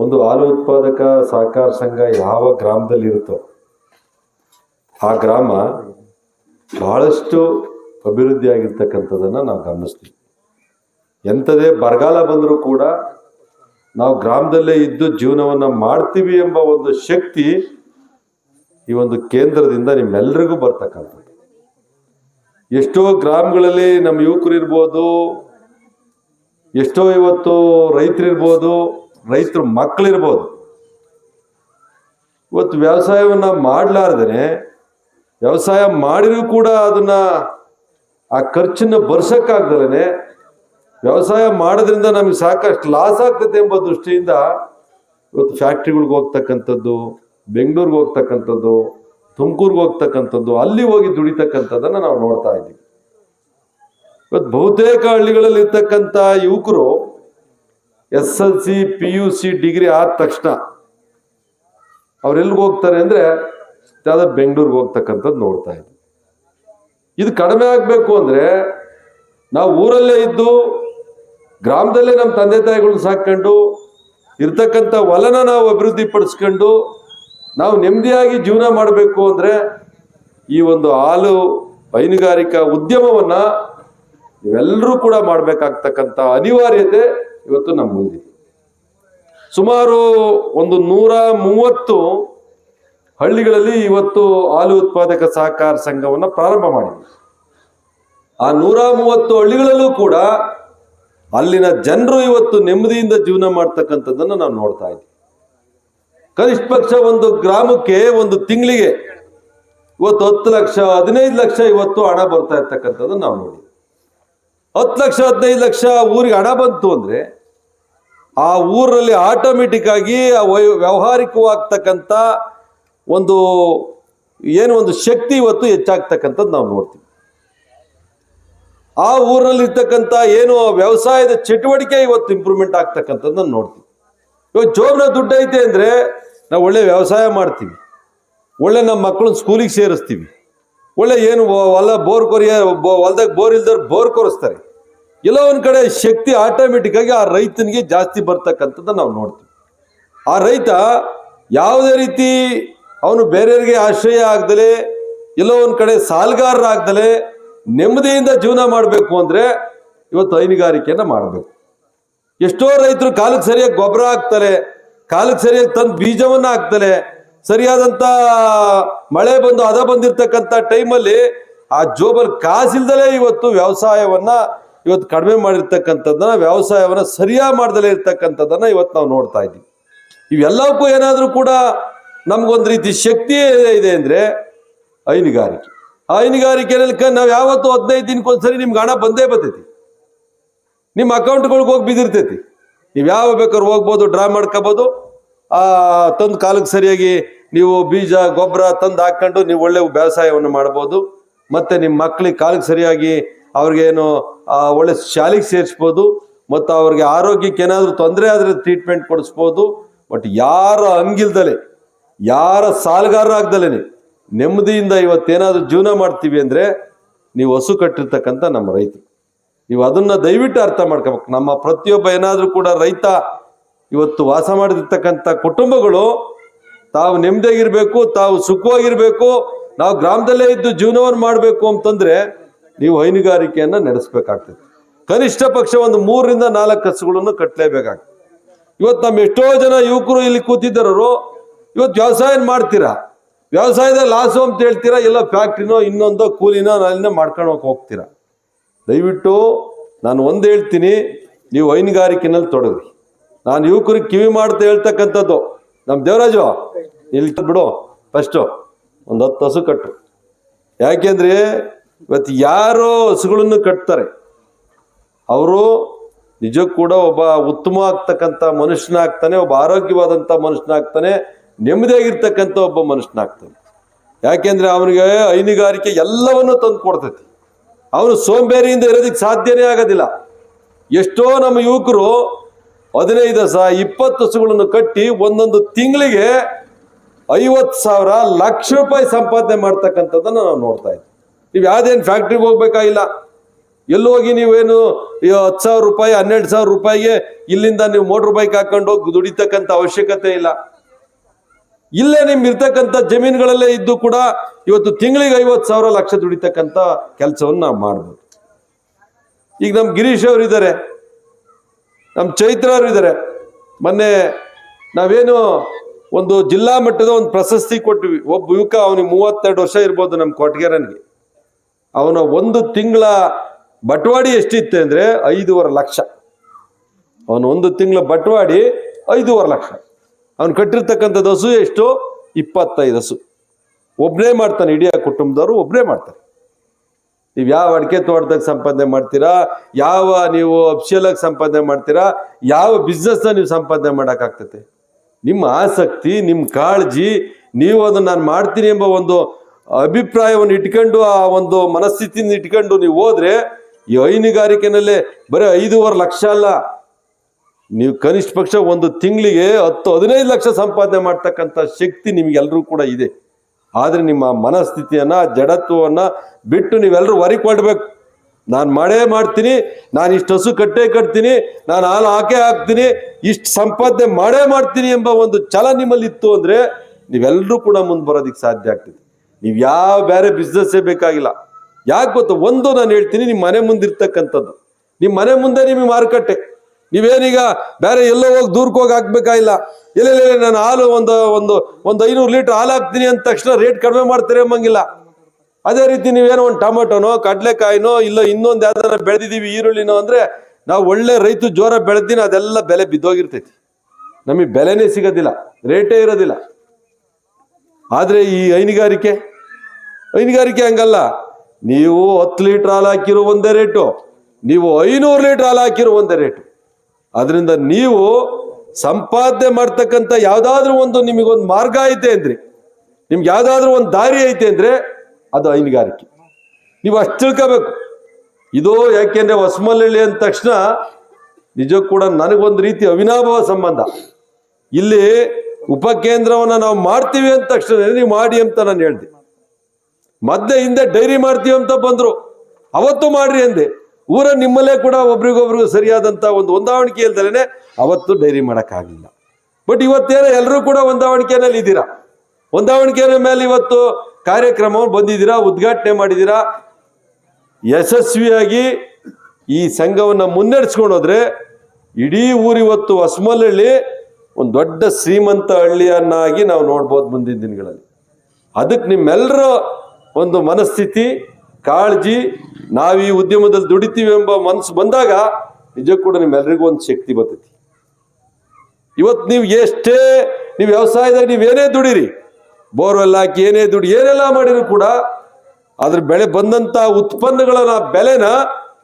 ಒಂದು ಹಾಲು ಉತ್ಪಾದಕ ಸಹಕಾರ ಸಂಘ ಯಾವ ಗ್ರಾಮದಲ್ಲಿ ಇರುತ್ತೋ ಆ ಗ್ರಾಮ ಬಹಳಷ್ಟು ಅಭಿವೃದ್ಧಿ ಆಗಿರ್ತಕ್ಕಂಥದ್ದನ್ನು ನಾವು ಗಮನಿಸ್ತೀವಿ. ಎಂಥದೇ ಬರಗಾಲ ಬಂದರೂ ಕೂಡ ನಾವು ಗ್ರಾಮದಲ್ಲೇ ಇದ್ದು ಜೀವನವನ್ನು ಮಾಡ್ತೀವಿ ಎಂಬ ಒಂದು ಶಕ್ತಿ ಈ ಒಂದು ಕೇಂದ್ರದಿಂದ ನಿಮ್ಮೆಲ್ಲರಿಗೂ ಬರ್ತಕ್ಕಂಥದ್ದು. ಎಷ್ಟೋ ಗ್ರಾಮಗಳಲ್ಲಿ ನಮ್ಮ ಯುವಕರು ಇರ್ಬೋದು, ಎಷ್ಟೋ ಇವತ್ತು ರೈತರಿರ್ಬೋದು ರೈತರ ಮಕ್ಕಳಿರ್ಬೋದು. ಇವತ್ತು ವ್ಯವಸಾಯವನ್ನ ಮಾಡಲಾರ್ದೇ ವ್ಯವಸಾಯ ಮಾಡಿರೂ ಕೂಡ ಅದನ್ನ ಆ ಖರ್ಚನ್ನ ಬರ್ಸಕ್ಕಾಗ್ದಲೇ ವ್ಯವಸಾಯ ಮಾಡೋದ್ರಿಂದ ನಮಗೆ ಸಾಕಷ್ಟು ಲಾಸ್ ಆಗ್ತದೆ ಎಂಬ ದೃಷ್ಟಿಯಿಂದ ಇವತ್ತು ಫ್ಯಾಕ್ಟ್ರಿಗಳಿಗೆ ಹೋಗ್ತಕ್ಕಂಥದ್ದು, ಬೆಂಗಳೂರಿಗೆ ಹೋಗ್ತಕ್ಕಂಥದ್ದು, ತುಮಕೂರಿಗೆ ಹೋಗ್ತಕ್ಕಂಥದ್ದು, ಅಲ್ಲಿ ಹೋಗಿ ದುಡಿತಕ್ಕಂಥದ್ದನ್ನ ನಾವು ನೋಡ್ತಾ ಇದ್ದೀವಿ. ಇವತ್ತು ಬಹುತೇಕ ಹಳ್ಳಿಗಳಲ್ಲಿ ಇರ್ತಕ್ಕಂಥ ಯುವಕರು S L C, P U C degree ಆದ ತಕ್ಷಣ ಅವ್ರೆಲ್ಲಿಗೆ ಹೋಗ್ತಾರೆ ಅಂದ್ರೆ ಯಾವ್ದೋ ಬೆಂಗಳೂರಿಗೆ ಹೋಗ್ತಕ್ಕಂಥದ್ದು ನೋಡ್ತಾ ಇದ್ವಿ. ಇದು ಕಡಿಮೆ ಆಗಬೇಕು ಅಂದ್ರೆ ನಾವು ಊರಲ್ಲೇ ಇದ್ದು ಗ್ರಾಮದಲ್ಲೇ ನಮ್ಮ ತಂದೆ ತಾಯಿಗಳನ್ನ ಸಾಕೊಂಡು ಇರ್ತಕ್ಕಂಥ ಹೊಲನ ನಾವು ಅಭಿವೃದ್ಧಿ ಪಡಿಸ್ಕೊಂಡು ನಾವು ನೆಮ್ಮದಿಯಾಗಿ ಜೀವನ ಮಾಡಬೇಕು ಅಂದ್ರೆ ಈ ಒಂದು ಹಾಲು ಹೈನುಗಾರಿಕಾ ಉದ್ಯಮವನ್ನ ಇವೆಲ್ಲರೂ ಕೂಡ ಮಾಡಬೇಕಾಗ್ತಕ್ಕಂಥ ಅನಿವಾರ್ಯತೆ ಇವತ್ತು ನಮ್ಮ ಮುಂದಿದೆ ಸುಮಾರು ಒಂದು ನೂರ ಮೂವತ್ತು ಹಳ್ಳಿಗಳಲ್ಲಿ ಇವತ್ತು ಹಾಲು ಉತ್ಪಾದಕ ಸಹಕಾರ ಸಂಘವನ್ನು ಪ್ರಾರಂಭ ಮಾಡಿದೆ ಆ ನೂರ ಮೂವತ್ತು ಹಳ್ಳಿಗಳಲ್ಲೂ ಕೂಡ ಅಲ್ಲಿನ ಜನರು ಇವತ್ತು ನೆಮ್ಮದಿಯಿಂದ ಜೀವನ ಮಾಡ್ತಕ್ಕಂಥದ್ದನ್ನು ನಾವು ನೋಡ್ತಾ ಇದ್ದೀವಿ ಕನಿಷ್ಠ ಪಕ್ಷ ಒಂದು ಗ್ರಾಮಕ್ಕೆ ಒಂದು ತಿಂಗಳಿಗೆ ಇವತ್ತು ಹತ್ತು ಲಕ್ಷ, ಹದಿನೈದು ಲಕ್ಷ ಇವತ್ತು ಹಣ ಬರ್ತಾ ಇರ್ತಕ್ಕಂಥದ್ದನ್ನು ನಾವು ನೋಡಿ ಹತ್ತು ಲಕ್ಷ, ಹದಿನೈದು ಲಕ್ಷ ಊರಿಗೆ ಹಣ ಬಂತು ಅಂದ್ರೆ ಆ ಊರಲ್ಲಿ ಆಟೋಮೆಟಿಕ್ ಆಗಿ ವ್ಯಾವಹಾರಿಕವಾಗ್ತಕ್ಕಂಥ ಒಂದು ಏನು ಒಂದು ಶಕ್ತಿ ಇವತ್ತು ಹೆಚ್ಚಾಗ್ತಕ್ಕಂಥದ್ದು ನಾವು ನೋಡ್ತೀವಿ. ಆ ಊರಲ್ಲಿ ಇರ್ತಕ್ಕಂಥ ಏನು ವ್ಯವಸಾಯದ ಚಟುವಟಿಕೆ ಇವತ್ತು ಇಂಪ್ರೂವ್ಮೆಂಟ್ ಆಗ್ತಕ್ಕಂಥದ್ದನ್ನು ನೋಡ್ತೀವಿ. ಇವಾಗ ಜೋಬ್ನ ದುಡ್ಡು ಐತೆ ಅಂದ್ರೆ ನಾವು ಒಳ್ಳೆ ವ್ಯವಸಾಯ ಮಾಡ್ತೀವಿ. ಒಳ್ಳೆ ನಮ್ಮ ಮಕ್ಕಳನ್ನ ಸ್ಕೂಲಿಗೆ ಸೇರಿಸ್ತೀವಿ. ಒಳ್ಳೆ ಏನು ಹೊಲ ಬೋರ್ ಕೊರಿಯ ಹೊಲ್ದಾಗ ಬೋರ್ ಇಲ್ದವ್ರು ಬೋರ್ ಕೊರಿಸ್ತಾರೆ. ಎಲ್ಲೋ ಒಂದು ಕಡೆ ಶಕ್ತಿ ಆಟೋಮೆಟಿಕ್ ಆಗಿ ಆ ರೈತನಿಗೆ ಜಾಸ್ತಿ ಬರ್ತಕ್ಕಂಥದ್ದು ನಾವು ನೋಡ್ತೀವಿ. ಆ ರೈತ ಯಾವುದೇ ರೀತಿ ಅವನು ಬೇರೆಯವರಿಗೆ ಆಶ್ರಯ ಆಗ್ದಲೆ, ಎಲ್ಲೋ ಒಂದು ಕಡೆ ಸಾಲಗಾರರಾಗ್ದಲೆ ನೆಮ್ಮದಿಯಿಂದ ಜೀವನ ಮಾಡಬೇಕು ಅಂದ್ರೆ ಇವತ್ತು ಹೈನುಗಾರಿಕೆಯನ್ನು ಮಾಡಬೇಕು. ಎಷ್ಟೋ ರೈತರು ಕಾಲಕ್ಕೆ ಸರಿಯಾಗಿ ಗೊಬ್ಬರ ಹಾಕ್ತಾರೆ ಕಾಲಕ್ಕೆ ಸರಿಯಾಗಿ ತಂದು ಬೀಜವನ್ನ ಹಾಕ್ತಾರೆ ಸರಿಯಾದಂತ ಮಳೆ ಬಂದು ಅದ ಬಂದಿರ್ತಕ್ಕಂಥ ಟೈಮಲ್ಲಿ ಆ ಜೋಬಲ್ ಕಾಸಿಲ್ದಲೇ ಇವತ್ತು ವ್ಯವಸಾಯವನ್ನ ಇವತ್ತು ಕಡಿಮೆ ಮಾಡಿರ್ತಕ್ಕಂಥದ್ದನ್ನ, ವ್ಯವಸಾಯವನ್ನ ಸರಿಯಾಗಿ ಮಾಡ್ದಲೇ ಇರ್ತಕ್ಕಂಥದ್ದನ್ನ ಇವತ್ತು ನಾವು ನೋಡ್ತಾ ಇದ್ದೀವಿ. ಇವೆಲ್ಲವಕ್ಕೂ ಏನಾದರೂ ಕೂಡ ನಮ್ಗೊಂದು ರೀತಿ ಶಕ್ತಿ ಇದೆ ಅಂದ್ರೆ ಹೈನುಗಾರಿಕೆ. ಹೈನುಗಾರಿಕೆಯಲ್ಲಿ ನಾವು ಯಾವತ್ತು ಹದಿನೈದು ದಿನಕ್ಕೊಂದ್ಸರಿ ನಿಮ್ಗೆ ಹಣ ಬಂದೇ ಬರ್ತೈತಿ. ನಿಮ್ಮ ಅಕೌಂಟ್ಗಳಿಗೆ ಹೋಗಿ ಬಿದ್ದಿರ್ತೈತಿ. ನೀವು ಯಾವ ಬೇಕಾದ್ರೂ ಹೋಗ್ಬೋದು, ಡ್ರಾ ಮಾಡ್ಕೋಬೋದು. ಆ, ತಂದು ಕಾಲಕ್ಕೆ ಸರಿಯಾಗಿ ನೀವು ಬೀಜ ಗೊಬ್ಬರ ತಂದು ಹಾಕ್ಕೊಂಡು ನೀವು ಒಳ್ಳೆ ವ್ಯವಸಾಯವನ್ನು ಮಾಡ್ಬೋದು. ಮತ್ತೆ ನಿಮ್ಮ ಮಕ್ಕಳಿಗೆ ಕಾಲಕ್ಕೆ ಸರಿಯಾಗಿ ಅವ್ರಿಗೇನು ಒಳ್ಳೆ ಶಾಲೆಗೆ ಸೇರಿಸ್ಬೋದು, ಮತ್ತು ಅವ್ರಿಗೆ ಆರೋಗ್ಯಕ್ಕೆ ಏನಾದರೂ ತೊಂದರೆ ಆದರೆ ಟ್ರೀಟ್ಮೆಂಟ್ ಕೊಡಿಸ್ಬೋದು. ಬಟ್ ಯಾರ ಹಂಗಿಲ್ದಲೆ, ಯಾರ ಸಾಲಗಾರ ಆಗ್ದಲೇನೆ, ನೆಮ್ಮದಿಯಿಂದ ಇವತ್ತೇನಾದರೂ ಜೀವನ ಮಾಡ್ತೀವಿ ಅಂದರೆ ನೀವು ಹಸು ಕಟ್ಟಿರ್ತಕ್ಕಂಥ ನಮ್ಮ ರೈತರು. ನೀವು ಅದನ್ನು ದಯವಿಟ್ಟು ಅರ್ಥ ಮಾಡ್ಕೋಬೇಕು. ನಮ್ಮ ಪ್ರತಿಯೊಬ್ಬ ಏನಾದರೂ ಕೂಡ ರೈತ ಇವತ್ತು ವಾಸ ಮಾಡಿರ್ತಕ್ಕಂಥ ಕುಟುಂಬಗಳು, ತಾವು ನೆಮ್ಮದಿಯಾಗಿರ್ಬೇಕು, ತಾವು ಸುಖವಾಗಿರ್ಬೇಕು, ನಾವು ಗ್ರಾಮದಲ್ಲೇ ಇದ್ದು ಜೀವನವನ್ನು ಮಾಡಬೇಕು ಅಂತಂದ್ರೆ ನೀವು ಹೈನುಗಾರಿಕೆಯನ್ನು ನಡೆಸಬೇಕಾಗ್ತದೆ ಕನಿಷ್ಠ ಪಕ್ಷ ಒಂದು ಮೂರರಿಂದ ನಾಲ್ಕು ಹಸುಗಳನ್ನು ಕಟ್ಟಲೇಬೇಕಾಗ್ತದೆ ಇವತ್ತು ನಮ್ಮ ಎಷ್ಟೋ ಜನ ಯುವಕರು ಇಲ್ಲಿ ಕೂತಿದ್ದಾರರು, ಇವತ್ತು ವ್ಯವಸಾಯ ಮಾಡ್ತೀರಾ? ವ್ಯವಸಾಯದಲ್ಲಿ ಲಾಸು ಅಂತ ಹೇಳ್ತೀರಾ? ಎಲ್ಲ ಫ್ಯಾಕ್ಟ್ರಿನೋ ಇನ್ನೊಂದೋ ಕೂಲಿನೋ ನಾಲಿನ ಮಾಡ್ಕೊಂಡು ಹೋಗ್ತೀರಾ? ದಯವಿಟ್ಟು ನಾನು ಒಂದು ಹೇಳ್ತೀನಿ, ನೀವು ಹೈನುಗಾರಿಕೆನಲ್ಲಿ ತೊಡಗ್ರಿ. ನಾನು ಯುವಕರಿಗೆ ಕಿವಿ ಮಾಡ್ತಾ ಹೇಳ್ತಕ್ಕಂಥದ್ದು, ನಮ್ಮ ದೇವರಾಜು, ಇಲ್ಲಿ ಬಿಡು ಫಸ್ಟು ಒಂದು ಹತ್ತು ಹಸು ಕಟ್ಟು. ಯಾಕೆಂದ್ರೆ ಇವತ್ತು ಯಾರು ಹಸುಗಳನ್ನು ಕಟ್ತಾರೆ. ಅವರು ನಿಜಕ್ಕೂ ಕೂಡ ಒಬ್ಬ ಉತ್ತಮ ಆಗ್ತಕ್ಕಂಥ ಮನುಷ್ಯನಾಗ್ತಾನೆ, ಒಬ್ಬ ಆರೋಗ್ಯವಾದಂಥ ಮನುಷ್ಯನಾಗ್ತಾನೆ ನೆಮ್ಮದಿಯಾಗಿರ್ತಕ್ಕಂಥ ಒಬ್ಬ ಮನುಷ್ಯನಾಗ್ತಾನೆ. ಯಾಕೆಂದ್ರೆ ಅವನಿಗೆ ಹೈನುಗಾರಿಕೆ ಎಲ್ಲವನ್ನೂ ತಂದು ಕೊಡ್ತೈತಿ. ಅವನು ಸೋಂಬೇರಿಯಿಂದ ಇರೋದಕ್ಕೆ ಸಾಧ್ಯನೇ ಆಗೋದಿಲ್ಲ. ಎಷ್ಟೋ ನಮ್ಮ ಯುವಕರು ಹದಿನೈದು ಸಹ ಇಪ್ಪತ್ತು ಹಸುಗಳನ್ನು ಕಟ್ಟಿ ಒಂದೊಂದು ತಿಂಗಳಿಗೆ ಐವತ್ತು ಸಾವಿರ ಲಕ್ಷ ರೂಪಾಯಿ ಸಂಪಾದನೆ ಮಾಡ್ತಕ್ಕಂಥದ್ದನ್ನು ನಾವು ನೋಡ್ತಾ ಇದ್ದೀವಿ ನೀವು ಯಾವುದೇನು ಫ್ಯಾಕ್ಟ್ರಿಗೆ ಹೋಗ್ಬೇಕಾಗಿಲ್ಲ. ಎಲ್ಲೋಗಿ ನೀವೇನು ಹತ್ತು ಸಾವಿರ ರೂಪಾಯಿ, ಹನ್ನೆರಡು ಸಾವಿರ ರೂಪಾಯಿಗೆ ಇಲ್ಲಿಂದ ನೀವು ಮೋಟ್ರ್ ಬೈಕ್ ಹಾಕೊಂಡು ಹೋಗಿ ದುಡಿತಕ್ಕಂಥ ಅವಶ್ಯಕತೆ ಇಲ್ಲ. ಇಲ್ಲೇ ನಿಮ್ ಇರ್ತಕ್ಕಂಥ ಜಮೀನುಗಳಲ್ಲೇ ಇದ್ದು ಕೂಡ ಇವತ್ತು ತಿಂಗಳಿಗೆ ಐವತ್ತು ಸಾವಿರ ಲಕ್ಷ ದುಡಿತಕ್ಕಂಥ ಕೆಲಸವನ್ನು ನಾವು ಮಾಡ್ಬೋದು. ಈಗ ನಮ್ಮ ಗಿರೀಶ್ ಅವರು ಇದ್ದಾರೆ ನಮ್ಮ ಚೈತ್ರ ಅವರು ಇದ್ದಾರೆ ಮೊನ್ನೆ ನಾವೇನು ಒಂದು ಜಿಲ್ಲಾ ಮಟ್ಟದ ಒಂದು ಪ್ರಶಸ್ತಿ ಕೊಟ್ವಿ. ಒಬ್ಬ ಯುವಕ, ಅವನಿಗೆ ಮೂವತ್ತೆರಡು ವರ್ಷ ಇರ್ಬೋದು ನಮ್ಮ ಕೊಟ್ಗೆರನ್ಗೆ. ಅವನ ಒಂದು ತಿಂಗಳ ಬಟವಾಡಿ ಎಷ್ಟಿತ್ತು ಅಂದ್ರೆ ಐದೂವರೆ ಲಕ್ಷ. ಅವನು ಒಂದು ತಿಂಗಳ ಬಟವಾಡಿ ಐದೂವರೆ ಲಕ್ಷ. ಅವನು ಕಟ್ಟಿರ್ತಕ್ಕಂಥ ಹಸು ಎಷ್ಟು? ಇಪ್ಪತ್ತೈದು ಹಸು ಒಬ್ಬನೇ ಮಾಡ್ತಾನೆ, ಇಡೀ ಕುಟುಂಬದವರು ಒಬ್ಬನೇ ಮಾಡ್ತಾರೆ. ನೀವು ಯಾವ ಅಡಿಕೆ ತೋಟದಾಗ ಸಂಪಾದನೆ ಮಾಡ್ತೀರಾ? ಯಾವ ನೀವು ಅಫ್ಷಿಯಲ್ ಆಗಿ ಸಂಪಾದನೆ ಮಾಡ್ತೀರಾ? ಯಾವ ಬಿಸ್ನೆಸ್ನ ನೀವು ಸಂಪಾದನೆ ಮಾಡೋಕ್ಕಾಗ್ತತೆ ನಿಮ್ಮ ಆಸಕ್ತಿ, ನಿಮ್ಮ ಕಾಳಜಿ, ನೀವು ಅದನ್ನು ನಾನು ಮಾಡ್ತೀನಿ ಎಂಬ ಒಂದು ಅಭಿಪ್ರಾಯವನ್ನು ಇಟ್ಕೊಂಡು, ಆ ಒಂದು ಮನಸ್ಥಿತಿಯಿಂದ ಇಟ್ಕೊಂಡು ನೀವು ಹೋದ್ರೆ, ಈ ಹೈನುಗಾರಿಕೆನಲ್ಲೇ ಬರೀ ಐದೂವರೆ ಲಕ್ಷ ಅಲ್ಲ, ನೀವು ಕನಿಷ್ಠ ಪಕ್ಷ ಒಂದು ತಿಂಗಳಿಗೆ ಹತ್ತು, ಹದಿನೈದು ಲಕ್ಷ ಸಂಪಾದನೆ ಮಾಡ್ತಕ್ಕಂಥ ಶಕ್ತಿ ನಿಮಗೆಲ್ಲರೂ ಕೂಡ ಇದೆ. ಆದರೆ ನಿಮ್ಮ ಮನಸ್ಥಿತಿಯನ್ನ, ಜಡತ್ವವನ್ನ ಬಿಟ್ಟು ನೀವೆಲ್ಲರೂ ಹೊರಕೊಡ್ಬೇಕು ನಾನು ಮಾಡೇ ಮಾಡ್ತೀನಿ, ನಾನು ಇಷ್ಟು ಹಸು ಕಟ್ಟೇ ಕಟ್ತೀನಿ, ನಾನು ಹಾಲು ಹಾಕೇ ಹಾಕ್ತೀನಿ, ಇಷ್ಟು ಸಂಪಾದನೆ ಮಾಡೇ ಮಾಡ್ತೀನಿ ಎಂಬ ಒಂದು ಛಲ ನಿಮ್ಮಲ್ಲಿ ಇತ್ತು ಅಂದ್ರೆ ನೀವೆಲ್ಲರೂ ಕೂಡ ಮುಂದೆ ಬರೋದಕ್ಕೆ ಸಾಧ್ಯ ಆಗ್ತದೆ. ನೀವು ಯಾವ ಬೇರೆ ಬಿಸ್ನೆಸ್ಸೇ ಬೇಕಾಗಿಲ್ಲ. ಯಾಕೆ ಗೊತ್ತು? ಒಂದು ನಾನು ಹೇಳ್ತೀನಿ ನಿಮ್ಮ ಮನೆ ಮುಂದೆ ಇರ್ತಕ್ಕಂಥದ್ದು. ನಿಮ್ಮ ಮನೆ ಮುಂದೆ ನಿಮಗೆ ಮಾರುಕಟ್ಟೆ. ನೀವೇನೀಗ ಬೇರೆ ಎಲ್ಲೋ ಹೋಗಿ ದೂರಕ್ಕೆ ಹೋಗಿ ಹಾಕ್ಬೇಕಾಗಿಲ್ಲ ಇಲ್ಲ, ನಾನು ಹಾಲು ಒಂದು ಒಂದು ಒಂದು ಐನೂರು ಲೀಟರ್ ಹಾಲು ಹಾಕ್ತೀನಿ ಅಂದ ತಕ್ಷಣ ರೇಟ್ ಕಡಿಮೆ ಮಾಡ್ತೀರಿ ಎಂಬಂಗಿಲ್ಲ ಅದೇ ರೀತಿ ನೀವೇನೋ ಒಂದು ಟೊಮೆಟೊನೋ ಕಡಲೆಕಾಯಿನೋ ಇಲ್ಲ ಇನ್ನೊಂದು ಯಾವ್ದಾರ ಬೆಳೆದಿದ್ದೀವಿ ಈರುಳ್ಳಿನೋ ಅಂದರೆ ನಾವು ಒಳ್ಳೆ ರೈತ ಜೋರ ಬೆಳೆದಿನ ಅದೆಲ್ಲ ಬೆಲೆ ಬಿದ್ದೋಗಿರ್ತೈತಿ. ನಮಗೆ ಬೆಲೆನೇ ಸಿಗೋದಿಲ್ಲ ರೇಟೇ ಇರೋದಿಲ್ಲ. ಆದರೆ ಈ ಹೈನುಗಾರಿಕೆ ಹೈನುಗಾರಿಕೆ ಹಂಗಲ್ಲ. ನೀವು ಹತ್ತು ಲೀಟರ್ ಹಾಲು ಹಾಕಿರೋ ಒಂದೇ ರೇಟು, ನೀವು ಐನೂರು ಲೀಟರ್ ಹಾಲು ಹಾಕಿರೋ ಒಂದೇ ರೇಟು. ಅದರಿಂದ ನೀವು ಸಂಪಾದನೆ ಮಾಡ್ತಕ್ಕಂಥ ಯಾವುದಾದ್ರೂ ಒಂದು ನಿಮಗೊಂದು ಮಾರ್ಗ ಐತೆ ಅಂದ್ರಿ, ನಿಮ್ಗೆ ಯಾವುದಾದ್ರೂ ಒಂದು ದಾರಿ ಐತೆ ಅಂದ್ರೆ ಅದು ಹೈನುಗಾರಿಕೆ. ನೀವು ಅಷ್ಟು ತಿಳ್ಕೋಬೇಕು. ಇದು ಯಾಕೆಂದ್ರೆ ಹೊಸಮಲ್ಲಳ್ಳಿ ಅಂದ ತಕ್ಷಣ ನಿಜಕ್ಕೂ ಕೂಡ ನನಗೊಂದು ರೀತಿ ಅವಿನಾಭಾವ ಸಂಬಂಧ. ಇಲ್ಲಿ ಉಪಕೇಂದ್ರವನ್ನ ನಾವು ಮಾಡ್ತೀವಿ ಅಂದ ತಕ್ಷಣ ನೀವು ಮಾಡಿ ಅಂತ ನಾನು ಹೇಳ್ದೆ. ಮಧ್ಯೆ ಹಿಂದೆ ಡೈರಿ ಮಾಡ್ತೀವಿ ಅಂತ ಬಂದ್ರು. ಅವತ್ತು ಮಾಡ್ರಿ ಅಂದೆ. ಊರ ನಿಮ್ಮಲ್ಲೇ ಕೂಡ ಒಬ್ರಿಗೊಬ್ರಿಗೂ ಸರಿಯಾದಂತ ಒಂದು ಹೊಂದಾವಣಿಕೆ ಇಲ್ದಲೇ ಅವತ್ತು ಡೈರಿ ಮಾಡೋಕ್ಕಾಗಲಿಲ್ಲ. ಬಟ್ ಇವತ್ತೇನೋ ಎಲ್ಲರೂ ಕೂಡ ಹೊಂದಾವಣಿಕೆನಲ್ಲಿ ಇದ್ದೀರಾ? ಹೊಂದಾವಣಿಕೆ ಮೇಲೆ ಇವತ್ತು ಕಾರ್ಯಕ್ರಮವನ್ನು ಬಂದಿದ್ದೀರಾ? ಉದ್ಘಾಟನೆ ಮಾಡಿದ್ದೀರಾ? ಯಶಸ್ವಿಯಾಗಿ ಈ ಸಂಘವನ್ನ ಮುನ್ನಡೆಸ್ಕೊಂಡು ಹೋದ್ರೆ ಇಡೀ ಊರಿವತ್ತು ಹೊಸಮಲಹಳ್ಳಿ ಒಂದು ದೊಡ್ಡ ಶ್ರೀಮಂತ ಹಳ್ಳಿಯನ್ನಾಗಿ ನಾವು ನೋಡ್ಬೋದು ಮುಂದಿನ ದಿನಗಳಲ್ಲಿ. ಅದಕ್ಕೆ ನಿಮ್ಮೆಲ್ಲರ ಒಂದು ಮನಸ್ಥಿತಿ, ಕಾಳಜಿ, ನಾವು ಈ ಉದ್ಯಮದಲ್ಲಿ ದುಡಿತೀವಿ ಎಂಬ ಮನಸ್ಸು ಬಂದಾಗ ನಿಜಕ್ಕೂ ಕೂಡ ನಿಮ್ಮೆಲ್ಲರಿಗೂ ಒಂದು ಶಕ್ತಿ ಬರ್ತೈತಿ. ಇವತ್ತು ನೀವು ಎಷ್ಟೇ, ನೀವು ವ್ಯವಸಾಯದಾಗ ಏನೇ ದುಡಿರಿ, ಬೋರ್ವೆಲ್ ಹಾಕಿ ಏನೇ ದುಡಿ, ಏನೆಲ್ಲ ಮಾಡಿದ್ರು ಕೂಡ ಅದ್ರ ಬೆಳೆ ಬಂದಂತ ಉತ್ಪನ್ನಗಳ ಬೆಲೆನ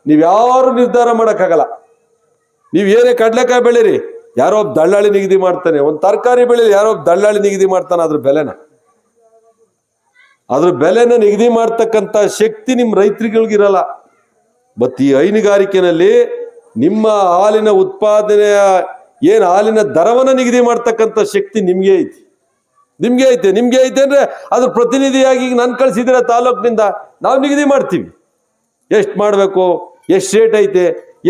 ನೀವು ಯಾರು ನಿರ್ಧಾರ ಮಾಡೋಕ್ಕಾಗಲ್ಲ. ನೀವು ಏನೇ ಕಡ್ಲೆಕಾಯಿ ಬೆಳೀರಿ, ಯಾರೋ ಒಬ್ಬ ದಳ್ಳಾಳಿ ನಿಗದಿ ಮಾಡ್ತಾನೆ, ಒಂದು ತರಕಾರಿ ಬೆಳೀರಿ ಯಾರೋ ದಳ್ಳಾಳಿ ನಿಗದಿ ಮಾಡ್ತಾನೆ ಅದ್ರ ಬೆಲೆನ. ಅದ್ರ ಬೆಲೆನ ನಿಗದಿ ಮಾಡ್ತಕ್ಕಂಥ ಶಕ್ತಿ ನಿಮ್ಮ ರೈತರುಗಳಿಗಿರಲ್ಲ ಬಟ್ ಈ ಹೈನುಗಾರಿಕೆನಲ್ಲಿ ನಿಮ್ಮ ಹಾಲಿನ ಉತ್ಪಾದನೆಯ, ಏನು ಹಾಲಿನ ದರವನ್ನ ನಿಗದಿ ಮಾಡ್ತಕ್ಕಂಥ ಶಕ್ತಿ ನಿಮ್ಗೆ ಐತಿ. ನಿಮ್ಗೆ ಐತೆ ನಿಮ್ಗೆ ಐತೆ ಅಂದ್ರೆ ಅದ್ರ ಪ್ರತಿನಿಧಿಯಾಗಿ ನಾನು ಕಳ್ಸಿದ್ರೆ ತಾಲೂಕಿನಿಂದ ನಾವು ನಿಗದಿ ಮಾಡ್ತೀವಿ. ಎಷ್ಟು ಮಾಡಬೇಕು, ಎಷ್ಟು ರೇಟ್ ಐತೆ,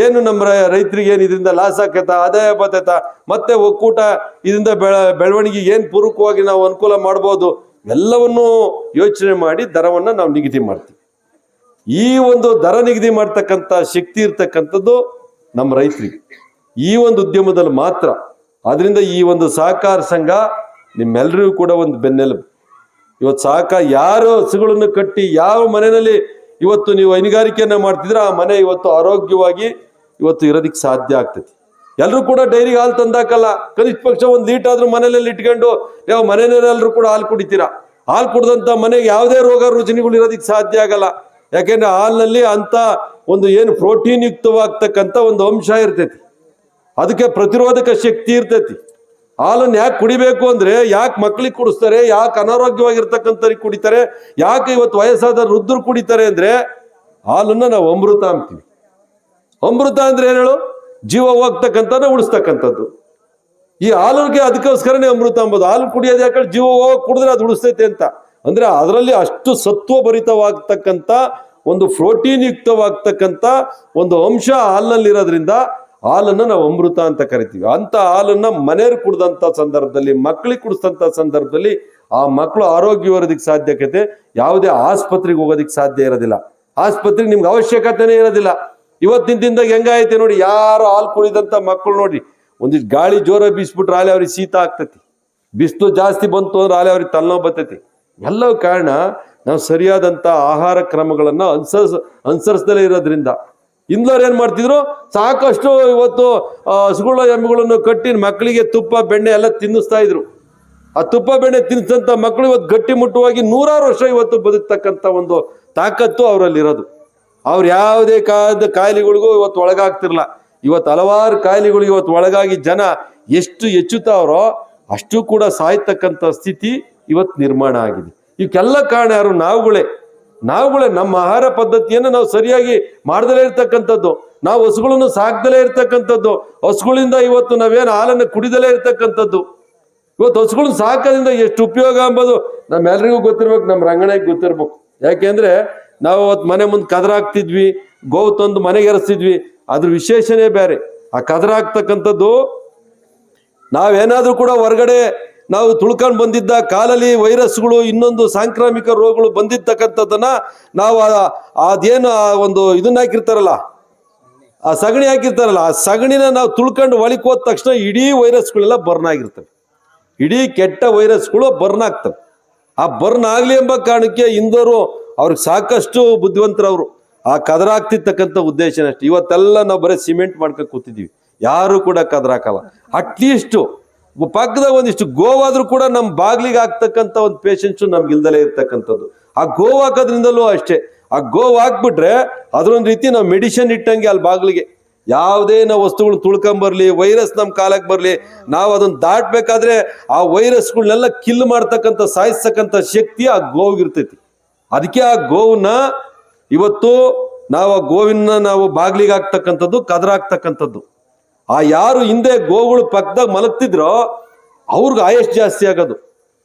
ಏನು ನಮ್ಮ ರೈತರಿಗೆ ಏನು ಇದರಿಂದ ಲಾಸ್ ಆಕೈತ, ಆದಾಯ ಬರ್ತೈತ, ಮತ್ತೆ ಒಕ್ಕೂಟ ಇದರಿಂದ ಬೆಳ ಬೆಳವಣಿಗೆಗೆ ಏನು ಪೂರಕವಾಗಿ ನಾವು ಅನುಕೂಲ ಮಾಡ್ಬೋದು ಎಲ್ಲವನ್ನೂ ಯೋಚನೆ ಮಾಡಿ ದರವನ್ನು ನಾವು ನಿಗದಿ ಮಾಡ್ತೀವಿ. ಈ ಒಂದು ದರ ನಿಗದಿ ಮಾಡ್ತಕ್ಕಂಥ ಶಕ್ತಿ ಇರ್ತಕ್ಕಂಥದ್ದು ನಮ್ಮ ರೈತರಿಗೆ. ಈ ಒಂದು ಉದ್ಯಮದಲ್ಲಿ ಮಾತ್ರ, ಆದ್ರಿಂದ ಈ ಒಂದು ಸಹಕಾರ ಸಂಘ ನಿಮ್ಮೆಲ್ಲರಿಗೂ ಕೂಡ ಒಂದು ಬೆನ್ನೆಲುಬು. ಇವತ್ತು ಸಾಕ ಯಾರು ಹಸುಗಳನ್ನು ಕಟ್ಟಿ ಯಾವ ಮನೆಯಲ್ಲಿ ಇವತ್ತು ನೀವು ಹೈನುಗಾರಿಕೆಯನ್ನ ಮಾಡ್ತಿದ್ರೆ ಆ ಮನೆ ಇವತ್ತು ಆರೋಗ್ಯವಾಗಿ ಇವತ್ತು ಇರೋದಕ್ಕೆ ಸಾಧ್ಯ ಆಗ್ತೈತಿ. ಎಲ್ಲರೂ ಕೂಡ ಡೈರಿಗೆ ಹಾಲು ತಂದಾಕಲ್ಲ. ಕನಿಷ್ಠ ಪಕ್ಷ ಒಂದು ಲೀಟ್ ಆದ್ರೂ ಮನೆಯಲ್ಲಿ ಇಟ್ಕೊಂಡು ಯಾವ ಮನೆಯಲ್ಲೆಲ್ಲರೂ ಕೂಡ ಹಾಲು ಕುಡಿತೀರಾ? ಹಾಲು ಕುಡ್ದಂತ ಮನೆಗೆ ಯಾವುದೇ ರೋಗ ರುಜಿನಿಗಳು ಇರೋದಕ್ಕೆ ಸಾಧ್ಯ ಆಗಲ್ಲ. ಯಾಕೆಂದ್ರೆ ಹಾಲಿನಲ್ಲಿ ಅಂತ ಒಂದು ಏನು ಪ್ರೋಟೀನ್ ಯುಕ್ತವಾಗ್ತಕ್ಕಂಥ ಒಂದು ಅಂಶ ಇರ್ತೈತಿ. ಅದಕ್ಕೆ ಪ್ರತಿರೋಧಕ ಶಕ್ತಿ ಇರ್ತೈತಿ. ಹಾಲನ್ನು ಯಾಕೆ ಕುಡಿಬೇಕು ಅಂದ್ರೆ, ಯಾಕೆ ಮಕ್ಳಿಗೆ ಕುಡಿಸ್ತಾರೆ, ಯಾಕೆ ಅನಾರೋಗ್ಯವಾಗಿರ್ತಕ್ಕಂಥವ್ರಿಗೆ ಕುಡಿತಾರೆ, ಯಾಕೆ ಇವತ್ತು ವಯಸ್ಸಾದ ವೃದ್ಧರು ಕುಡಿತಾರೆ ಅಂದ್ರೆ, ಹಾಲನ್ನ ನಾವು ಅಮೃತ ಅಂತೀವಿ. ಅಮೃತ ಅಂದ್ರೆ ಏನು ಜೀವ ಹೋಗ್ತಕ್ಕಂಥ ಉಳಿಸ್ತಕ್ಕಂಥದ್ದು. ಈ ಹಾಲಿಗೆ ಅದಕ್ಕೋಸ್ಕರನೇ ಅಮೃತ ಅಂಬೋದು. ಹಾಲು ಕುಡಿಯೋದು ಯಾಕಂದ್ರೆ ಜೀವ ಹೋಗಿ ಕುಡಿದ್ರೆ ಅದು ಉಳಿಸ್ತೈತೆ ಅಂತ. ಅಂದ್ರೆ ಅದರಲ್ಲಿ ಅಷ್ಟು ಸತ್ವ ಭರಿತವಾಗ್ತಕ್ಕಂಥ ಒಂದು ಪ್ರೋಟೀನ್ ಯುಕ್ತವಾಗ್ತಕ್ಕಂಥ ಒಂದು ಅಂಶ ಹಾಲಿನಲ್ಲಿರೋದ್ರಿಂದ ಹಾಲನ್ನು ನಾವು ಅಮೃತ ಅಂತ ಕರಿತೀವಿ. ಅಂತ ಹಾಲನ್ನು ಮನೆಯವ್ರು ಕುಡ್ದಂಥ ಸಂದರ್ಭದಲ್ಲಿ ಮಕ್ಕಳಿಗೆ ಕುಡಿಸ್ದಂಥ ಸಂದರ್ಭದಲ್ಲಿ ಆ ಮಕ್ಕಳು ಆರೋಗ್ಯವಾಗಿರೋದಕ್ಕೆ ಸಾಧ್ಯತೆ ಯಾವುದೇ ಆಸ್ಪತ್ರೆಗೆ ಹೋಗೋದಕ್ಕೆ ಸಾಧ್ಯ ಇರೋದಿಲ್ಲ. ಆಸ್ಪತ್ರೆಗೆ ನಿಮ್ಗೆ ಅವಶ್ಯಕತೆನೇ ಇರೋದಿಲ್ಲ. ಇವತ್ತಿನ ದಿನದಾಗ ಹೆಂಗಾಯ್ತೆ ನೋಡಿ, ಯಾರು ಹಾಲು ಕುಡಿದಂತ ಮಕ್ಕಳು ನೋಡಿ, ಒಂದಿಷ್ಟು ಗಾಳಿ ಜೋರ ಬೀಸ್ಬಿಟ್ರೆ ಆಲೆ ಅವ್ರಿಗೆ ಶೀತ ಆಗ್ತತಿ. ಬಿಸಿಲು ಜಾಸ್ತಿ ಬಂತು ಅಂದ್ರೆ ಆಲೆ ಅವ್ರಿಗೆ ತಲೆನೋವು ಬರ್ತೈತಿ. ಎಲ್ಲವೂ ಕಾರಣ ನಾವು ಸರಿಯಾದಂತ ಆಹಾರ ಕ್ರಮಗಳನ್ನ ಅನುಸರಿಸ ಅನುಸರಿಸದಲ್ಲೇ ಇರೋದ್ರಿಂದ. ಇಂದ್ಲವ್ರು ಏನ್ ಮಾಡ್ತಿದ್ರು, ಸಾಕಷ್ಟು ಇವತ್ತು ಹಸುಗಳ ಎಮ್ಮೆಗಳನ್ನು ಕಟ್ಟಿ ಮಕ್ಕಳಿಗೆ ತುಪ್ಪ, ಬೆಣ್ಣೆ ಎಲ್ಲ ತಿನ್ನಿಸ್ತಾ ಇದ್ರು. ಆ ತುಪ್ಪ, ಬೆಣ್ಣೆ ತಿನ್ನಿಸಂತ ಮಕ್ಕಳು ಇವತ್ತು ಗಟ್ಟಿ ಮುಟ್ಟುವಾಗಿ ನೂರಾರು ವರ್ಷ ಇವತ್ತು ಬದುಕ್ತಕ್ಕಂಥ ಒಂದು ತಾಕತ್ತು ಅವರಲ್ಲಿ ಇರೋದು ಅವ್ರು ಯಾವುದೇ ಕಾದ ಕಾಯಿಲೆಗಳಿಗೂ ಇವತ್ತು ಒಳಗಾಗ್ತಿರ್ಲ ಇವತ್ತು ಹಲವಾರು ಕಾಯಿಲೆಗಳು ಇವತ್ತು ಒಳಗಾಗಿ ಜನ ಎಷ್ಟು ಹೆಚ್ಚುತ್ತಾವ್ರೋ ಅಷ್ಟು ಕೂಡ ಸಾಯ್ತಕ್ಕಂಥ ಸ್ಥಿತಿ ಇವತ್ತು ನಿರ್ಮಾಣ ಆಗಿದೆ. ಇವಕ್ಕೆಲ್ಲ ಕಾರಣ ಯಾರು? ನಾವುಗಳೇ. ನಾವುಗಳೇ. ನಮ್ಮ ಆಹಾರ ಪದ್ಧತಿಯನ್ನು ನಾವು ಸರಿಯಾಗಿ ಮಾಡ್ದಲೇ ಇರ್ತಕ್ಕಂಥದ್ದು. ನಾವು ಹಸುಗಳನ್ನು ಸಾಕ್ದಲೇ ಇರ್ತಕ್ಕಂಥದ್ದು. ಹಸುಗಳಿಂದ ಇವತ್ತು ನಾವೇನು ಹಾಲನ್ನು ಕುಡಿದಲೇ ಇರ್ತಕ್ಕಂಥದ್ದು. ಇವತ್ತು ಹಸುಗಳನ್ನ ಸಾಕೋದ್ರಿಂದ ಎಷ್ಟು ಉಪಯೋಗ ಅಂಬೋದು ನಮ್ಮೆಲ್ರಿಗೂ ಗೊತ್ತಿರ್ಬೇಕು ನಮ್ಮ ರಂಗಣಕ್ಕೆ ಗೊತ್ತಿರ್ಬೇಕು. ಯಾಕೆಂದ್ರೆ ನಾವು ಅವತ್ತು ಮನೆ ಮುಂದೆ ಕದ್ರ ಹಾಕ್ತಿದ್ವಿ ಗೋವು ತಂದು ಮನೆಗೆ ಎರಸ್ತಿದ್ವಿ ಅದ್ರ ವಿಶೇಷನೇ ಬೇರೆ. ಆ ಕದರ ಹಾಕ್ತಕ್ಕಂಥದ್ದು ನಾವೇನಾದ್ರೂ ಕೂಡ ಹೊರಗಡೆ ನಾವು ತುಳ್ಕೊಂಡು ಬಂದಿದ್ದ ಕಾಲಲ್ಲಿ ವೈರಸ್ಗಳು ಇನ್ನೊಂದು ಸಾಂಕ್ರಾಮಿಕ ರೋಗಗಳು ಬಂದಿರ್ತಕ್ಕಂಥದ್ದನ್ನ ನಾವು ಅದೇನು ಆ ಒಂದು ಇದನ್ನ ಹಾಕಿರ್ತಾರಲ್ಲ, ಆ ಸಗಣಿ ಹಾಕಿರ್ತಾರಲ್ಲ, ಆ ಸಗಣಿನ ನಾವು ತುಳ್ಕೊಂಡು ಒಳಿಕೋದ ಹೋದ ತಕ್ಷಣ ಇಡೀ ವೈರಸ್ಗಳೆಲ್ಲ ಬರ್ನ್ ಆಗಿರ್ತವೆ. ಇಡೀ ಕೆಟ್ಟ ವೈರಸ್ಗಳು ಬರ್ನ್ ಆಗ್ತವೆ. ಆ ಬರ್ನ್ ಆಗ್ಲಿ ಎಂಬ ಕಾರಣಕ್ಕೆ ಇಂದವರು ಅವ್ರಿಗೆ ಸಾಕಷ್ಟು ಬುದ್ಧಿವಂತರವರು. ಆ ಕದರಾಗ್ತಿರ್ತಕ್ಕಂಥ ಉದ್ದೇಶ ಉದ್ದೇಶನ ಅಷ್ಟೇ. ಇವತ್ತೆಲ್ಲ ನಾವು ಬರೀ ಸಿಮೆಂಟ್ ಮಾಡ್ಕೊಂಡು ಕೂತಿದ್ದೀವಿ. ಯಾರು ಕೂಡ ಕದರಾಕಲ್ಲ. ಅಟ್ಲೀಸ್ಟ್ ಪಕ್ಕದಾಗ ಒಂದಿಷ್ಟು ಗೋವಾದ್ರೂ ಕೂಡ ನಮ್ಮ ಬಾಗ್ಲಿಗೆ ಆಗ್ತಕ್ಕಂಥ ಒಂದು ಪೇಷನ್ಸು ನಮ್ಗೆ ಇಲ್ದಲೇ ಇರ್ತಕ್ಕಂಥದ್ದು. ಆ ಗೋವು ಹಾಕೋದ್ರಿಂದಲೂ ಅಷ್ಟೇ. ಆ ಗೋವು ಹಾಕ್ಬಿಟ್ರೆ ಅದರೊಂದು ರೀತಿ ನಾವು ಮೆಡಿಸಿನ್ ಇಟ್ಟಂಗೆ ಅಲ್ಲಿ ಬಾಗ್ಲಿಗೆ. ಯಾವುದೇ ನಾವು ವಸ್ತುಗಳು ತುಳ್ಕೊಂಬರ್ಲಿ ವೈರಸ್ ನಮ್ಮ ಕಾಲಕ್ಕೆ ಬರಲಿ, ನಾವು ಅದನ್ನ ದಾಟ್ಬೇಕಾದ್ರೆ ಆ ವೈರಸ್ಗಳನ್ನೆಲ್ಲ ಕಿಲ್ ಮಾಡ್ತಕ್ಕಂಥ, ಸಾಯಿಸ್ತಕ್ಕಂಥ ಶಕ್ತಿ ಆ ಗೋವಿಗಿರ್ತೈತಿ ಅದಕ್ಕೆ ಆ ಗೋವನ್ನ ಇವತ್ತು ನಾವು ಆ ಗೋವಿನ ನಾವು ಬಾಗ್ಲಿಗೆ ಹಾಕ್ತಕ್ಕಂಥದ್ದು, ಕದ್ರ ಹಾಕ್ತಕ್ಕಂಥದ್ದು. ಆ ಯಾರು ಹಿಂದೆ ಗೋಗಳು ಪಕ್ಕದಾಗ ಮಲಗ್ತಿದ್ರೋ ಅವ್ರಿಗೆ ಆಯಸ್ ಜಾಸ್ತಿ ಆಗೋದು.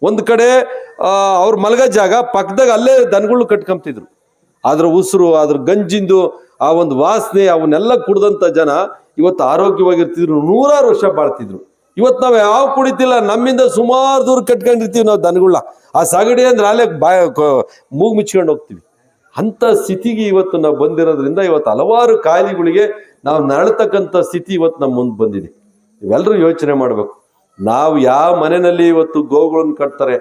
ಒಂದು ಕಡೆ ಅವ್ರ ಮಲಗೋ ಜಾಗ ಪಕ್ಕದಾಗ ಅಲ್ಲೇ ದನಗಳು ಕಟ್ಕೊಂತಿದ್ರು ಅದ್ರ ಉಸಿರು ಅದ್ರ ಗಂಜಿಂದು, ಆ ಒಂದು ವಾಸನೆ, ಅವನ್ನೆಲ್ಲ ಕುಡ್ದಂತ ಜನ ಇವತ್ತು ಆರೋಗ್ಯವಾಗಿರ್ತಿದ್ರು, ನೂರಾರು ವರ್ಷ ಬಾಳ್ತಿದ್ರು. ಇವತ್ತು ನಾವು ಯಾವ ಕುಡಿತಿಲ್ಲ, ನಮ್ಮಿಂದ ಸುಮಾರು ದೂರ ಕಟ್ಕೊಂಡಿರ್ತೀವಿ ನಾವು ದನಗಳನ್ನ ಆ ಸಗಡಿ ಅಂದ್ರೆ ಅಲ್ಲೇ ಬಾಯ ಮೂಗು ಮುಚ್ಕೊಂಡು ಹೋಗ್ತೀವಿ. ಅಂತ ಸ್ಥಿತಿಗೆ ಇವತ್ತು ನಾವು ಬಂದಿರೋದ್ರಿಂದ ಇವತ್ತು ಹಲವಾರು ಕಾಯಿಲೆಗಳಿಗೆ ನಾವು ನರಳತಕ್ಕಂಥ ಸ್ಥಿತಿ ಇವತ್ತು ನಮ್ಮ ಮುಂದೆ ಬಂದಿದೆ. ಇವೆಲ್ಲರೂ ಯೋಚನೆ ಮಾಡಬೇಕು. ನಾವು ಯಾವ ಮನೆಯಲ್ಲಿ ಇವತ್ತು ಗೋಗಳನ್ನು ಕಟ್ತಾರೆ,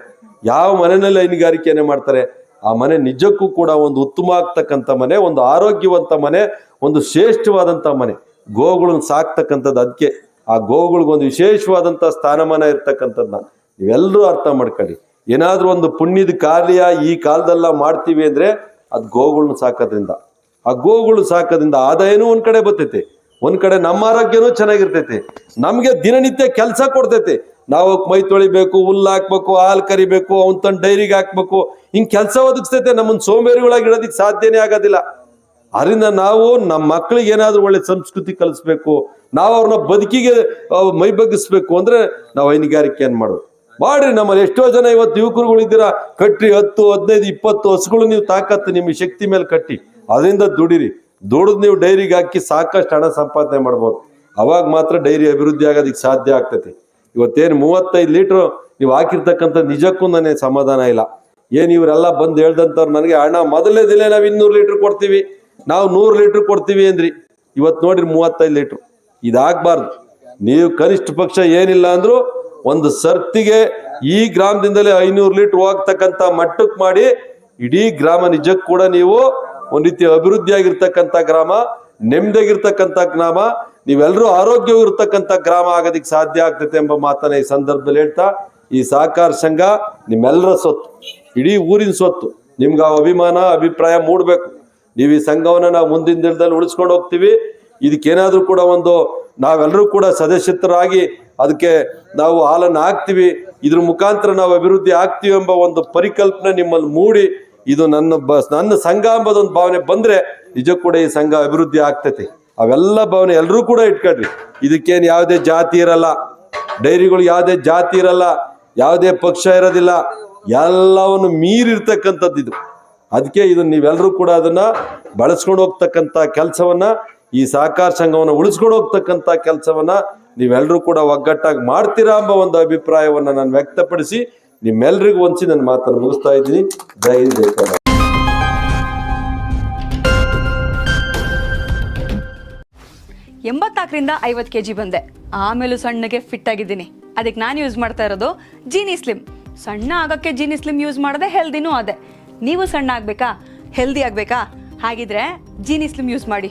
ಯಾವ ಮನೆಯಲ್ಲಿ ಹೈನುಗಾರಿಕೆಯನ್ನೇ ಮಾಡ್ತಾರೆ, ಆ ಮನೆ ನಿಜಕ್ಕೂ ಕೂಡ ಒಂದು ಉತ್ತಮ ಆಗ್ತಕ್ಕಂಥ ಮನೆ, ಒಂದು ಆರೋಗ್ಯವಂತ ಮನೆ, ಒಂದು ಶ್ರೇಷ್ಠವಾದಂಥ ಮನೆ. ಗೋಗಳನ್ನು ಸಾಕ್ತಕ್ಕಂಥದ್ದು ಅದಕ್ಕೆ ಆ ಗೋವುಗಳಿಗೊಂದು ವಿಶೇಷವಾದಂಥ ಸ್ಥಾನಮಾನ ಇರ್ತಕ್ಕಂಥದ್ದನ್ನ ನೀವೆಲ್ಲರೂ ಅರ್ಥ ಮಾಡ್ಕೊಳ್ಳಿ. ಏನಾದರೂ ಒಂದು ಪುಣ್ಯದ ಕಾರ್ಯ ಈ ಕಾಲದಲ್ಲ ಮಾಡ್ತೀವಿ ಅಂದರೆ ಅದು ಗೋವುಗಳನ್ನ ಸಾಕೋದ್ರಿಂದ. ಆ ಗೋವುಗಳು ಸಾಕೋದ್ರಿಂದ ಆದಾಯನೂ ಒಂದು ಕಡೆ ಬರ್ತೈತೆ. ಒಂದು ಕಡೆ ನಮ್ಮ ಆರೋಗ್ಯನೂ ಚೆನ್ನಾಗಿರ್ತೈತೆ. ನಮಗೆ ದಿನನಿತ್ಯ ಕೆಲಸ ಕೊಡ್ತೈತೆ. ನಾವು ಮೈ ತೊಳಿಬೇಕು, ಹುಲ್ಲು ಹಾಕ್ಬೇಕು, ಹಾಲು ಕರಿಬೇಕು, ಅವನ್ ತನ್ನ ಡೈರಿಗೆ ಹಾಕ್ಬೇಕು. ಹಿಂಗ್ ಕೆಲಸ ಒದಗಿಸ್ತೈತೆ ನಮ್ಮನ್ನು ಸೋಂಬೇರಿಗಳಾಗಿ ಇಡೋದಕ್ಕೆ ಸಾಧ್ಯನೇ ಆಗೋದಿಲ್ಲ. ಅದರಿಂದ ನಾವು ನಮ್ಮ ಮಕ್ಕಳಿಗೆ ಏನಾದರೂ ಒಳ್ಳೆ ಸಂಸ್ಕೃತಿ ಕಲಿಸ್ಬೇಕು ನಾವು ಅವ್ರನ್ನ ಬದುಕಿಗೆ ಮೈ ಬಗ್ಗಿಸ್ಬೇಕು ಅಂದ್ರೆ ನಾವು ಹೈನುಗಾರಿಕೆಯನ್ನು ಮಾಡೋದು? ಮಾಡ್ರಿ ನಮ್ಮಲ್ಲಿ ಎಷ್ಟೋ ಜನ ಇವತ್ತು ಯುವಕರುಗಳಿದ್ದೀರಾ ಕಟ್ಟಿ ಹತ್ತು, ಹದಿನೈದು, ಇಪ್ಪತ್ತು ಹಸುಗಳು ನೀವು ತಾಕತ್ತು ನಿಮ್ಮ ಶಕ್ತಿ ಮೇಲೆ ಕಟ್ಟಿ. ಅದರಿಂದ ದುಡಿರಿ. ದುಡಿದು ನೀವು ಡೈರಿಗೆ ಹಾಕಿ ಸಾಕಷ್ಟು ಹಣ ಸಂಪಾದನೆ ಮಾಡ್ಬೋದು. ಅವಾಗ ಮಾತ್ರ ಡೈರಿ ಅಭಿವೃದ್ಧಿ ಆಗೋದಕ್ಕೆ ಸಾಧ್ಯ ಆಗ್ತೈತಿ. ಇವತ್ತೇನು ಮೂವತ್ತೈದು ಲೀಟ್ರು ನೀವು ಹಾಕಿರ್ತಕ್ಕಂಥ ನಿಜಕ್ಕೂ ನನಗೆ ಸಮಾಧಾನ ಇಲ್ಲ. ಏನು ಇವರೆಲ್ಲ ಬಂದು ಹೇಳ್ದಂತವ್ರು ನನಗೆ ಹಣ ಮೊದಲೇ ದಿನ ನಾವು ಇನ್ನೂರು ಲೀಟ್ರ್ ಕೊಡ್ತೀವಿ. ನಾವು ನೂರು ಲೀಟ್ರ್ ಕೊಡ್ತೀವಿ ಅಂದ್ರಿ. ಇವತ್ತು ನೋಡ್ರಿ ಮೂವತ್ತೈದು ಲೀಟ್ರ್. ಇದಾಗಬಾರ್ದು. ನೀವು ಕನಿಷ್ಠ ಪಕ್ಷ ಏನಿಲ್ಲ ಅಂದ್ರು ಒಂದು ಸರ್ತಿಗೆ ಈ ಗ್ರಾಮದಿಂದಲೇ ಐನೂರು ಲೀಟರ್ ಹೋಗ್ತಕ್ಕಂಥ ಮಟ್ಟಕ್ಕೆ ಮಾಡಿ ಇಡೀ ಗ್ರಾಮ ನಿಜಕ್ಕೂ ಕೂಡ ನೀವು ಒಂದು ರೀತಿ ಅಭಿವೃದ್ಧಿಯಾಗಿರ್ತಕ್ಕಂಥ ಗ್ರಾಮ, ನೆಮ್ಮದಿಯಾಗಿರ್ತಕ್ಕಂಥ ಗ್ರಾಮ ನೀವೆಲ್ಲರೂ ಆರೋಗ್ಯವಿರ್ತಕ್ಕಂಥ ಗ್ರಾಮ ಆಗೋದಕ್ಕೆ ಸಾಧ್ಯ ಆಗ್ತೈತೆ ಎಂಬ ಮಾತನ್ನ ಈ ಸಂದರ್ಭದಲ್ಲಿ ಹೇಳ್ತಾ, ಈ ಸಹಕಾರ ಸಂಘ ನಿಮ್ಮೆಲ್ಲರ ಸ್ವತ್ತು ಇಡೀ ಊರಿನ ಸ್ವತ್ತು ನಿಮ್ಗೆ ಆ ಅಭಿಮಾನ, ಅಭಿಪ್ರಾಯ ಮೂಡಬೇಕು. ನೀವು ಈ ಸಂಘವನ್ನ ನಾವು ಮುಂದಿನ ದಿನದಲ್ಲಿ ಉಳಿಸ್ಕೊಂಡು ಹೋಗ್ತೀವಿ. ಇದಕ್ಕೇನಾದ್ರೂ ಕೂಡ ಒಂದು ನಾವೆಲ್ಲರೂ ಕೂಡ ಸದಸ್ಯರಾಗಿ ಅದಕ್ಕೆ ನಾವು ಹಾಲನ್ನು ಹಾಕ್ತೀವಿ. ಇದ್ರ ಮುಖಾಂತರ ನಾವು ಅಭಿವೃದ್ಧಿ ಆಗ್ತೀವಿ ಎಂಬ ಒಂದು ಪರಿಕಲ್ಪನೆ ನಿಮ್ಮಲ್ಲಿ ಮೂಡಿ ಇದು ನನ್ನ ಬ, ನನ್ನ ಸಂಘ ಎಂಬುದೊಂದು ಭಾವನೆ ಬಂದರೆ ನಿಜ ಕೂಡ ಈ ಸಂಘ ಅಭಿವೃದ್ಧಿ ಆಗ್ತೈತಿ. ಅವೆಲ್ಲ ಭಾವನೆ ಎಲ್ಲರೂ ಕೂಡ ಇಟ್ಕೊಳ್ರಿ ಇದಕ್ಕೇನು ಯಾವುದೇ ಜಾತಿ ಇರಲ್ಲ. ಡೈರಿಗಳು ಯಾವುದೇ ಜಾತಿ ಇರಲ್ಲ. ಯಾವುದೇ ಪಕ್ಷ ಇರೋದಿಲ್ಲ. ಎಲ್ಲವನ್ನು ಮೀರಿರ್ತಕ್ಕಂಥದ್ದು ಇದು. ಅದಕ್ಕೆ ಇದನ್ನ ನೀವೆಲ್ಲರೂ ಕೂಡ ಅದನ್ನ ಬಳಸ್ಕೊಂಡು ಹೋಗ್ತಕ್ಕಂಥ ಕೆಲಸವನ್ನ ಈ ಸಹಕಾರ ಸಂಘವನ್ನು ಉಳಿಸ್ಕೊಂಡು ಹೋಗ್ತಕ್ಕಂಥ ಕೆಲಸವನ್ನ ನೀವೆಲ್ಲರೂ ಕೂಡ ಒಗ್ಗಟ್ಟಾಗಿ ಮಾಡ್ತೀರಾ ಎಂಬ ಒಂದು ಅಭಿಪ್ರಾಯವನ್ನ ನಾನು ವ್ಯಕ್ತಪಡಿಸಿ ನಿಮ್ಮೆಲ್ರಿಗೂ ಒಂದ್ಸಿ ನನ್ನ ಮಾತನ್ನು ಮುಗಿಸ್ತಾ ಇದ್ದೀನಿ. ಜೈ ಜಯ ಎಂಬತ್ತಾಕರಿಂದ ಐವತ್ತು ಕೆ ಜಿ ಬಂದೆ. ಆಮೇಲೂ ಸಣ್ಣಗೆ ಫಿಟ್ ಆಗಿದ್ದೀನಿ. ಅದಕ್ಕೆ ನಾನು ಯೂಸ್ ಮಾಡ್ತಾ ಇರೋದು ಜೀನಿ ಸ್ಲಿಮ್ ಸಣ್ಣ ಆಗೋಕ್ಕೆ ಜೀನಿ ಸ್ಲಿಮ್ ಯೂಸ್ ಮಾಡಿದೆ ಹೆಲ್ದಿನೂ ಅದೇ. ನೀವು ಸಣ್ಣ ಆಗಬೇಕಾ? ಹೆಲ್ದಿ ಆಗಬೇಕಾ? ಹಾಗಿದ್ರೆ ಜೀನಿ ಸ್ಲಿಮ್ ಯೂಸ್ ಮಾಡಿ.